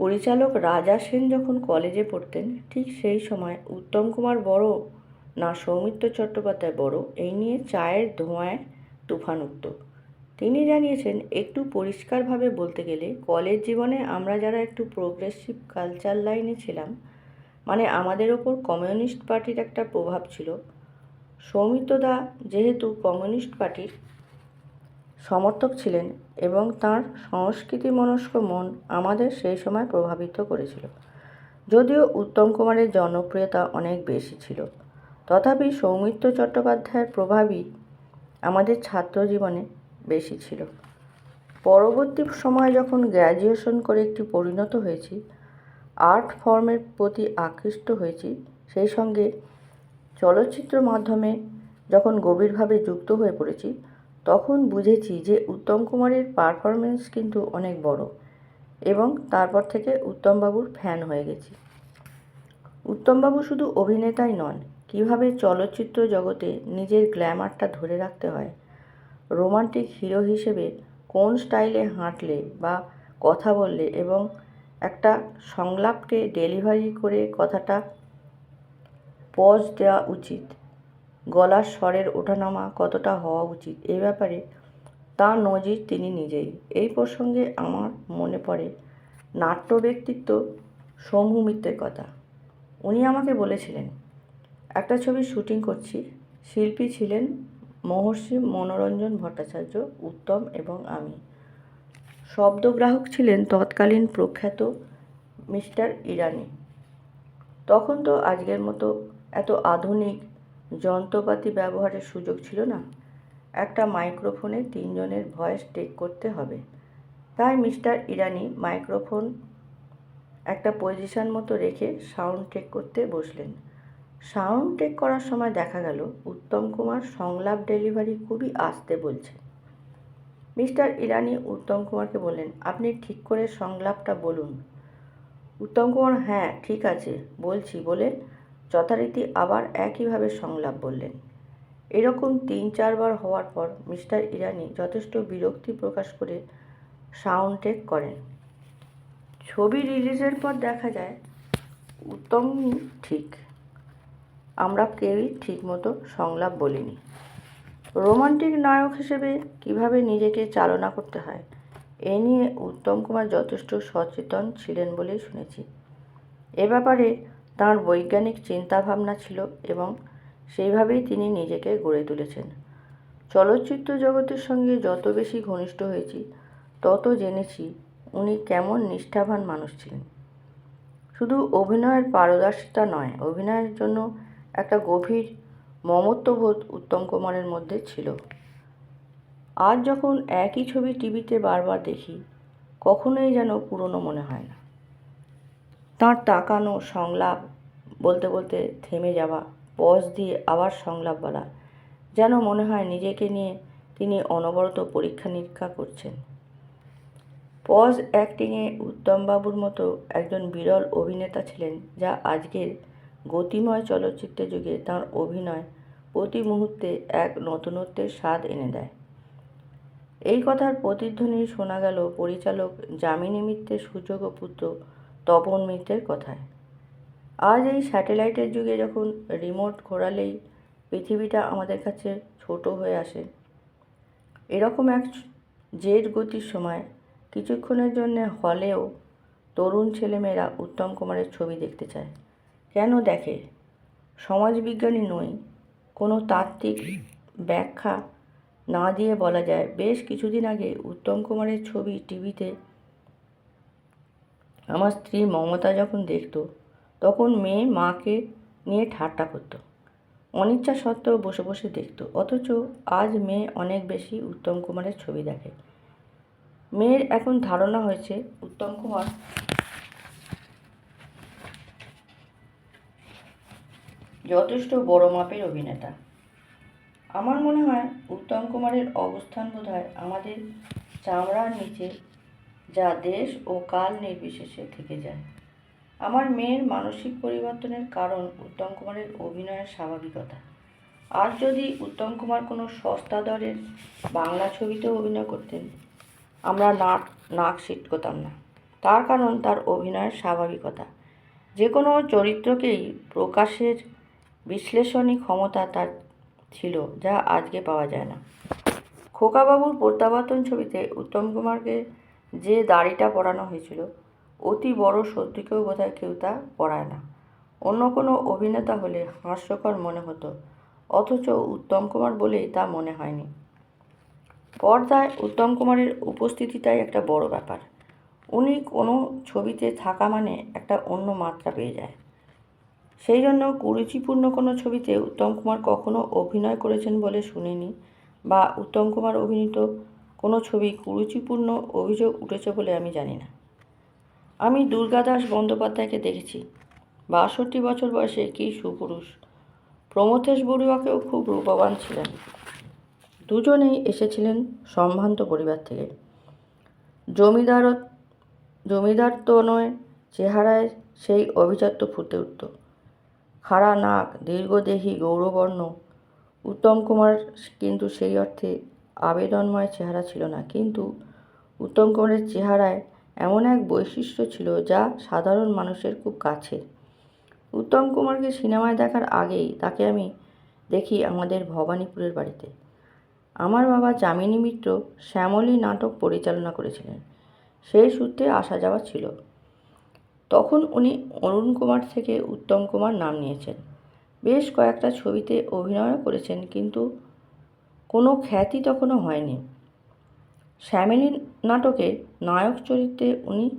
পরিচালক রাজা সেন যখন কলেজে পড়তেন, ঠিক সেই সময় উত্তম কুমার বড় না সৌমিত্র চট্টোপাধ্যায় বড় এই নিয়ে চায়ের ধোঁয়ায় তুফান উঠত। তিনি জানিয়েছেন, একটু পরিষ্কারভাবে বলতে গেলে কলেজ জীবনে আমরা যারা একটু প্রোগ্রেসিভ কালচার লাইনে ছিলাম মানে আমাদের ওপর কমিউনিস্ট পার্টির একটা প্রভাব ছিল। সৌমিত্রদা যেহেতু কমিউনিস্ট পার্টির সমর্থক ছিলেন এবং তার সংস্কৃতি মনস্ক মন আমাদের সেই সময় প্রভাবিত করেছিল। যদিও উত্তম কুমারের জনপ্রিয়তা অনেক বেশি ছিল, তথাপি সৌমিত্র চট্টোপাধ্যায়ের প্রভাবই আমাদের ছাত্র জীবনে বেশি ছিল। পরবর্তী সময় যখন গ্র্যাজুয়েশন করে একটি পরিণত হয়েছি, আর্ট ফর্মের প্রতি আকৃষ্ট হয়েছি, সেই সঙ্গে চলচ্চিত্র মাধ্যমে যখন গভীরভাবে যুক্ত হয়ে পড়েছি তখন বুঝেছি যে উত্তম কুমারের পারফরমেন্স কিন্তু অনেক বড় এবং তারপর থেকে উত্তমবাবুর ফ্যান হয়ে গেছি। উত্তমবাবু শুধু অভিনেতাই নন, কীভাবে চলচ্চিত্র জগতে নিজের গ্ল্যামারটা ধরে রাখতে হয় রোমান্টিক হিরো হিসেবে কোন স্টাইলে হাঁটলে বা কথা বললে এবং একটা সংলাপকে ডেলিভারি করে কথাটা পজ দেওয়া উচিত। গলার স্বরের ওঠানামা কতটা হওয়া উচিত এ ব্যাপারে তা নজির তিনি নিজেই। এই প্রসঙ্গে আমার মনে পড়ে নাট্য ব্যক্তিত্ব শম্ভু মিত্রের কথা। উনি আমাকে বলেছিলেন, একটা ছবির শুটিং করছি। শিল্পী ছিলেন মহর্ষি মনোরঞ্জন ভট্টাচার্য, উত্তম এবং আমি। শব্দগ্রাহক ছিলেন তৎকালীন প্রখ্যাত মিস্টার ইরানি। তখন তো আজকের মতো এত আধুনিক যন্ত্রপাতি ব্যবহারের সুযোগ ছিল না। একটা মাইক্রোফোনে তিনজনের ভয়েস টেক করতে হবে। তাই মিস্টার ইরানি মাইক্রোফোন একটা পজিশন মতো রেখে সাউন্ড টেক করতে বসলেন। সাউন্ড টেক করার সময় দেখা গেল, উত্তম কুমার সংলাপ ডেলিভারি খুবই আস্তে বলছে। মিস্টার ইরানি উত্তম কুমারকে বললেন, আপনি ঠিক করে সংলাপটা বলুন। উত্তম কুমার হ্যাঁ ঠিক আছে, বলছি। বলে যথারীতি আবার একইভাবে সংলাপ বললেন। এরকম তিন চারবার হওয়ার পর মিস্টার ইরানি যথেষ্ট বিরক্তি প্রকাশ করে সাউন্ড টেক করেন। ছবি রিলিজের পর দেখা যায় উত্তম ঠিক। আমরা কেউই ঠিকমতো সংলাপ বলিনি। রোমান্টিক নায়ক হিসেবে কীভাবে নিজেকে চালনা করতে হয়, এ নিয়ে উত্তম কুমার যথেষ্ট সচেতন ছিলেন বলেই শুনেছি। এ ব্যাপারে তাঁর বৈজ্ঞানিক চিন্তাভাবনা ছিল এবং সেইভাবেই তিনি নিজেকে গড়ে তুলেছেন। চলচ্চিত্র জগতের সঙ্গে যত বেশি ঘনিষ্ঠ হয়েছি, তত জেনেছি উনি কেমন নিষ্ঠাবান মানুষ ছিলেন। শুধু অভিনয়ের পারদর্শিতা নয়, অভিনয়ের জন্য একটা গভীর মমত্ববোধ উত্তম কুমারের মধ্যে ছিল। আজ যখন একই ছবি টিভিতে বারবার দেখি, কখনোই যেন পুরনো মনে হয় না। তাঁর তাকানো সংলাপ বলতে বলতে থেমে যাওয়া, পজ দিয়ে আবার সংলাপ বলা। যেন মনে হয় নিজেকে নিয়ে তিনি অনবরত পরীক্ষা নিরীক্ষা করছেন। পজ অ্যাক্টিংয়ে উত্তমবাবুর মতো একজন বিরল অভিনেতা ছিলেন, যা আজকের গতিময় চলচ্চিত্রের যুগে তাঁর অভিনয় প্রতি মুহূর্তে এক নতুনত্বের স্বাদ এনে দেয়। এই কথার প্রতিধ্বনি শোনা গেল পরিচালক যামিনী মিত্রের সুযোগ্য পুত্র তপন মিত্রের কথায়। আজ এই স্যাটেলাইটের যুগে যখন রিমোট ঘোরালেই পৃথিবীটা আমাদের কাছে ছোট হয়ে আসে, এরকম এক জেট গতির সময় কিছুক্ষণের জন্য হলেও তরুণ ছেলেমেয়েরা উত্তম কুমারের ছবি দেখতে চায়। কেন দেখে? সমাজবিজ্ঞানী নই, কোনো তাত্ত্বিক ব্যাখ্যা না দিয়ে বলা যায়, বেশ কিছুদিন আগে উত্তম কুমারের ছবি টিভিতে আমার স্ত্রী মমতা যখন দেখতো, তখন মেয়ে মাকে নিয়ে ঠাট্টা করতো। অনিচ্ছা সত্ত্বেও বসে বসে দেখতো। অথচ আজ মেয়ে অনেক বেশি উত্তম কুমারের ছবি দেখে। মেয়ের এখন ধারণা হয়েছে উত্তম কুমার যথেষ্ট বড় মাপের অভিনেতা। আমার মনে হয় উত্তম কুমারের অবস্থান বোধ হয় আমাদের চামড়ার নিচে যা দেশ ও কাল নির্বিশেষে থেকে যায়। আমার মেয়ের মানসিক পরিবর্তনের কারণ উত্তম কুমারের অভিনয়ের স্বাভাবিকতা। আর যদি উত্তম কুমার কোনো সস্তা দরের বাংলা ছবিতে অভিনয় করতেন, আমরা নাক নাক সিটকতাম না। তার কারণ তার অভিনয়ের স্বাভাবিকতা। যে কোনো চরিত্রকেই প্রকাশের বিশ্লেষণী ক্ষমতা তার ছিল, যা আজকে পাওয়া যায় না। খোকাবাবুর প্রত্যাবর্তন ছবিতে উত্তম কুমারকে যে দাড়িটা পরানো হয়েছিল, অতি বড় সত্যিকেও বোধহয় কেউ তা পরায় না। অন্য কোনো অভিনেতা হলে হাস্যকর মনে হতো, অথচ উত্তম কুমার বলেই তা মনে হয়নি। পর্দায় উত্তম কুমারের উপস্থিতিটাই একটা বড় ব্যাপার। উনি কোনো ছবিতে থাকা মানে একটা অন্য মাত্রা পেয়ে যায়। সেই জন্য কুরুচিপূর্ণ কোনো ছবিতে উত্তম কুমার কখনো অভিনয় করেছেন বলে শুনিনি, বা উত্তম কুমার অভিনীত কোনো ছবি কুরুচিপূর্ণ অভিযোগ উঠেছে বলে আমি জানি না। আমি দুর্গাদাস বন্দ্যোপাধ্যায়কে দেখেছি। বাষট্টি বছর বয়সে কী সুপুরুষ। প্রমথেশ বড়ুয়াকেও খুব রূপবান ছিলেন। দুজনেই এসেছিলেন সম্ভ্রান্ত পরিবার থেকে। জমিদার জমিদার তো নয়, চেহারায় সেই অভিজাত্য ফুটে উঠত। খাড়া নাক, দীর্ঘদেহী গৌরবর্ণ, উত্তম কুমার কিন্তু সেই অর্থে আবেদনময় চেহারা ছিল না। কিন্তু উত্তম কুমারের চেহারায় এমন এক বৈশিষ্ট্য ছিল যা সাধারণ মানুষের খুব কাছে উত্তম কুমারকে সিনেমায় দেখার আগেই তাকে আমি দেখি আমাদের ভবানীপুরের বাড়িতে। আমার বাবা যামিনী মিত্র শ্যামলী নাটক পরিচালনা করেছিলেন। সেই সূত্রে আসা যাওয়া ছিল। তখন উনি অরুণ কুমার থেকে উত্তম কুমার নাম নিয়েছেন। বেশ কয়েকটা ছবিতে অভিনয়ও করেছেন, কিন্তু কোনো খ্যাতি তখনও হয়নি। শ্যামিলী নাটকে নায়ক চরিত্রে উনি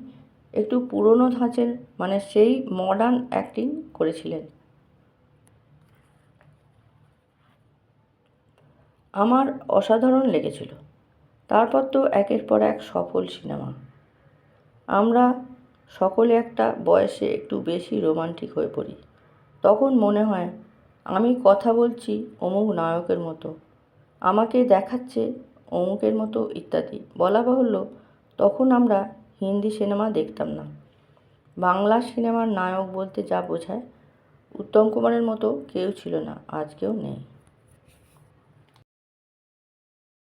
একটু পুরনো ধাঁচের মানে সেই মডার্ন অ্যাক্টিং করেছিলেন। আমার অসাধারণ লেগেছিল। তারপর তো একের পর এক সফল সিনেমা। আমরা সকলে একটা বয়সে একটু বেশি রোমান্টিক হয়ে পড়ি। তখন মনে হয় আমি কথা বলছি অমুক নায়কের মতো। আমাকে দেখাচ্ছে অমুকের মতো ইত্যাদি। বলা বাহুল্য, তখন আমরা হিন্দি সিনেমা দেখতাম না। বাংলা সিনেমার নায়ক বলতে যা বোঝায়, উত্তম কুমারের মতো কেউ ছিল না আজকেও নেই।